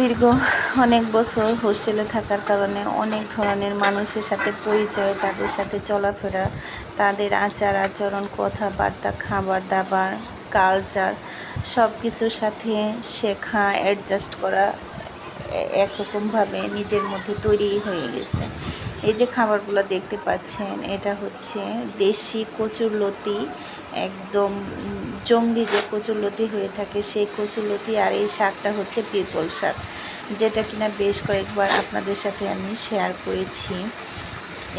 দীর্ঘ অনেক বছর হোস্টেলে থাকার কারণে অনেক ধরনের মানুষের সাথে পরিচয়, তাদের সাথে চলাফেরা, তাদের আচার আচরণ, কথাবার্তা, খাবার দাবার কালচার সব কিছুর সাথে শেখা অ্যাডজাস্ট করা একরকমভাবে নিজের মধ্যে তৈরি হয়ে গেছে। এই যে খাবারগুলো দেখতে পাচ্ছেন, এটা হচ্ছে দেশি কচুরলতি একদম জঙ্গি যে কচুরলতি হয়ে থাকে, সেই কচুরলতি আর এই শাকটা হচ্ছে পিপল শাক, যেটা কিনা বেশ কয়েকবার আপনাদের সাথে আমি শেয়ার করেছি।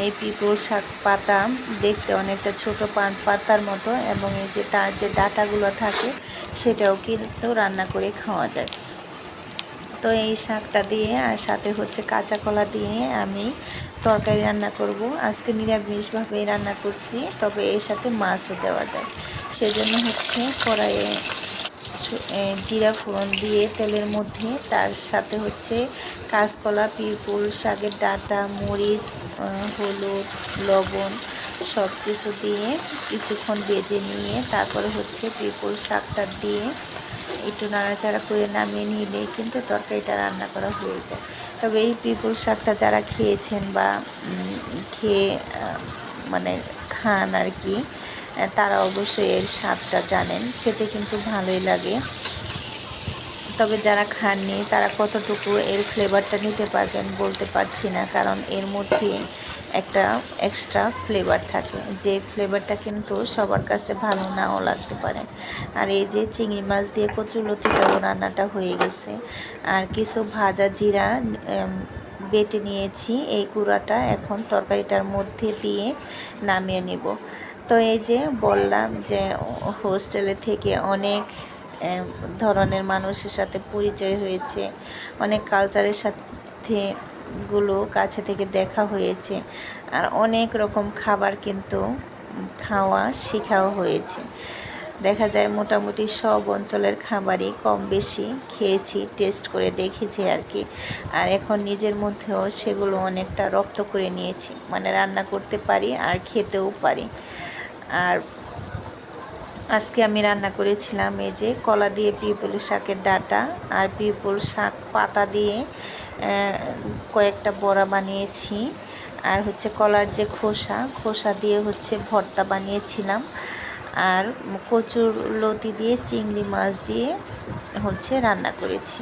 এই পিপল শাক পাতা দেখতে অনেকটা ছোট পান, পাতার মতো এবং এই যে তার যে ডাটাগুলো থাকে, সেটাও কিন্তু রান্না করে খাওয়া যায়। তো এই শাকটা দিয়ে আর সাথে হচ্ছে কাঁচা কলা দিয়ে আমি তরকারি রান্না করব। আজকে নিরামিষভাবেই রান্না করছি, তবে এর সাথে মাছও দেওয়া যায়। সেজন্য হচ্ছে কড়াইয়ে জিরা ফোড়ন দিয়ে তেলের মধ্যে তার সাথে হচ্ছে কাঁচকলা পিরপুল শাকের ডাঁটা, মরিচ হলুদ, লবণ সব কিছু দিয়ে কিছুক্ষণ বেজে নিয়ে তারপরে হচ্ছে পিরপুল শাকটা দিয়ে নাড়াচাড়া করে নামিয়ে নিলে কিন্তু তরকারিটা রান্না করা হয়ে যায়। তবে এই পিপুল শাকটা যারা খেয়েছেন বা খেয়ে মানে খান আর কি তারা অবশ্যই এর স্বাদটা জানেন। খেতে কিন্তু ভালোই লাগে। তবে যারা খাননি, তারা কতটুকু এর ফ্লেভারটা নিতে পারবেন বলতে পারছি না, কারণ এর মধ্যে একটা এক্সট্রা ফ্লেভার থাকে। যে ফ্লেভারটা কিন্তু সবার কাছে ভালো নাও লাগতে পারে। আর এই যে চিংড়ি মাছ দিয়ে কচুলতিটাও রান্নাটা হয়ে গেছে। আর কিছু ভাজা জিরা বেটে নিয়েছি। এই কুড়াটা এখন তরকারিটার মধ্যে দিয়ে নামিয়ে নিব। তো এই যে বললাম যে হোস্টেলে থেকে অনেক ধরনের মানুষের সাথে পরিচয় হয়েছে। অনেক কালচারের সাথে গুলো কাছে থেকে দেখা হয়েছে। আর অনেক রকম খাবার কিন্তু খাওয়া, শেখাও হয়েছে। দেখা যায় মোটামুটি সব অঞ্চলের খাবারই কম বেশি খেয়েছি টেস্ট করে দেখেছি আর কি। আর এখন নিজের মধ্যেও সেগুলো অনেকটা রপ্ত করে নিয়েছি। মানে রান্না করতে পারি আর খেতেও পারি। আর আজকে আমি রান্না করেছিলাম এই যে কলা দিয়ে পিপল শাকের ডাটা আর পিপল শাক পাতা দিয়ে কয়েকটা বড়া বানিয়েছি। আর হচ্ছে কলার যে খোসা খোসা দিয়ে হচ্ছে ভর্তা বানিয়েছিলাম। আর কচুর লতি দিয়ে, চিংড়ি মাছ দিয়ে হচ্ছে রান্না করেছি।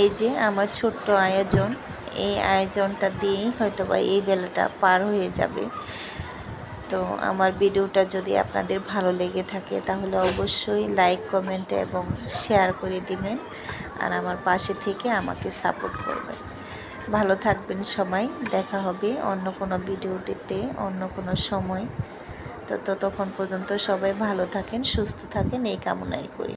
এই যে আমার ছোট্ট আয়োজন, এই আয়োজনটা দিয়েই হয়তোবা এই বেলাটা পার হয়ে যাবে। তো আমার ভিডিওটা যদি আপনাদের ভালো লেগে থাকে, তাহলে অবশ্যই লাইক, কমেন্ট এবং শেয়ার করে দিবেন আর আমার পাশে থেকে আমাকে সাপোর্ট করবেন। ভালো থাকবেন সবাই, দেখা হবে অন্য কোনো ভিডিওটিতে, অন্য কোনো সময়। তো ততক্ষণ পর্যন্ত সবাই ভালো থাকেন, সুস্থ থাকেন, এই কামনাই করি।